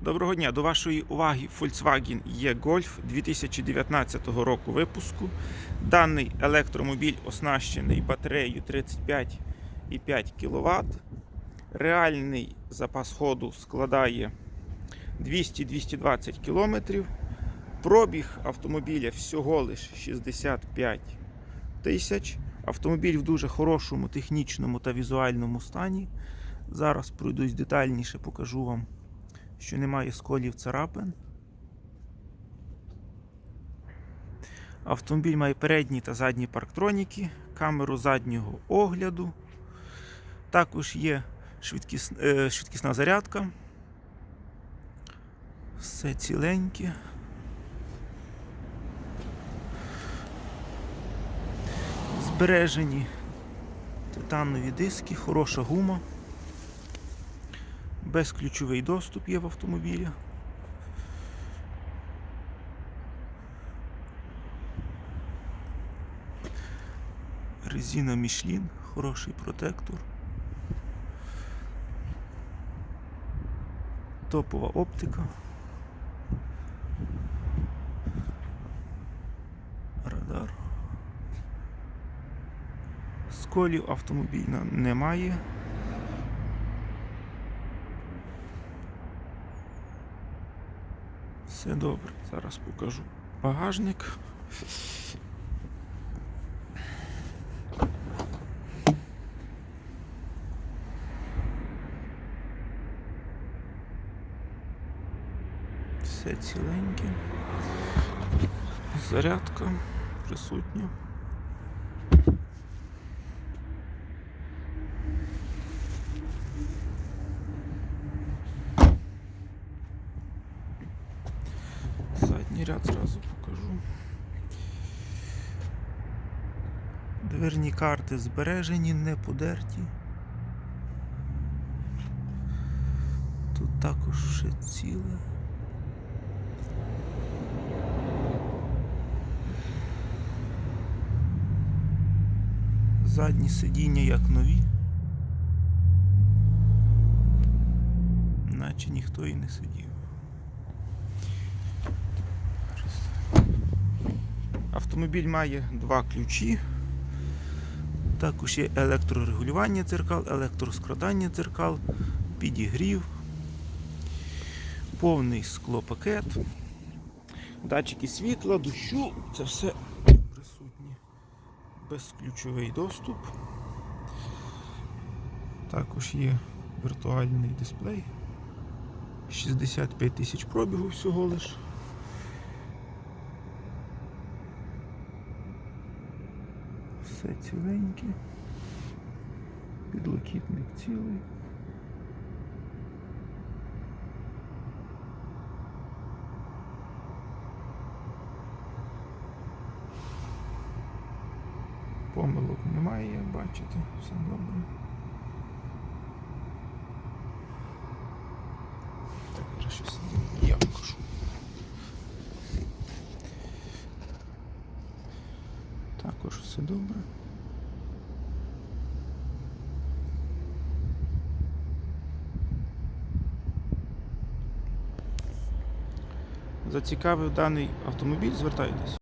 Доброго дня. До вашої уваги Volkswagen E-Golf 2019 року випуску. Даний електромобіль оснащений батареєю 35,5 кВт. Реальний запас ходу складає 200-220 км. Пробіг автомобіля всього лиш 65 тисяч. Автомобіль в дуже хорошому технічному та візуальному стані. Зараз пройдусь детальніше, покажу вам що немає сколів царапин. Автомобіль має передні та задні парктроніки, камеру заднього огляду. Також є швидкіс... е, швидкісна зарядка. Все ціленьке. Збережені титанові диски, хороша гума. Безключовий доступ є в автомобілі. Резина Michelin, хороший протектор. Топова оптика. Радар. Сколів автомобільна немає. Все добре, зараз покажу багажник. Все ціленьке. Зарядка присутня. Задній ряд зразу покажу. Дверні карти збережені, не подерті. Тут також ще ціле. Задні сидіння як нові. Наче ніхто і не сидів. Автомобіль має два ключі. Також є електрорегулювання дзеркал, електроскладання дзеркал, підігрів, повний склопакет, датчики світла, дощу, це все присутнє. Безключовий доступ. Також є віртуальний дисплей. 65 тисяч пробігу всього лиш. Все ціленьке. Підлокітник цілий. Помилок немає, як бачите, все добре. Також все добре. Зацікавив даний автомобіль, звертайтесь.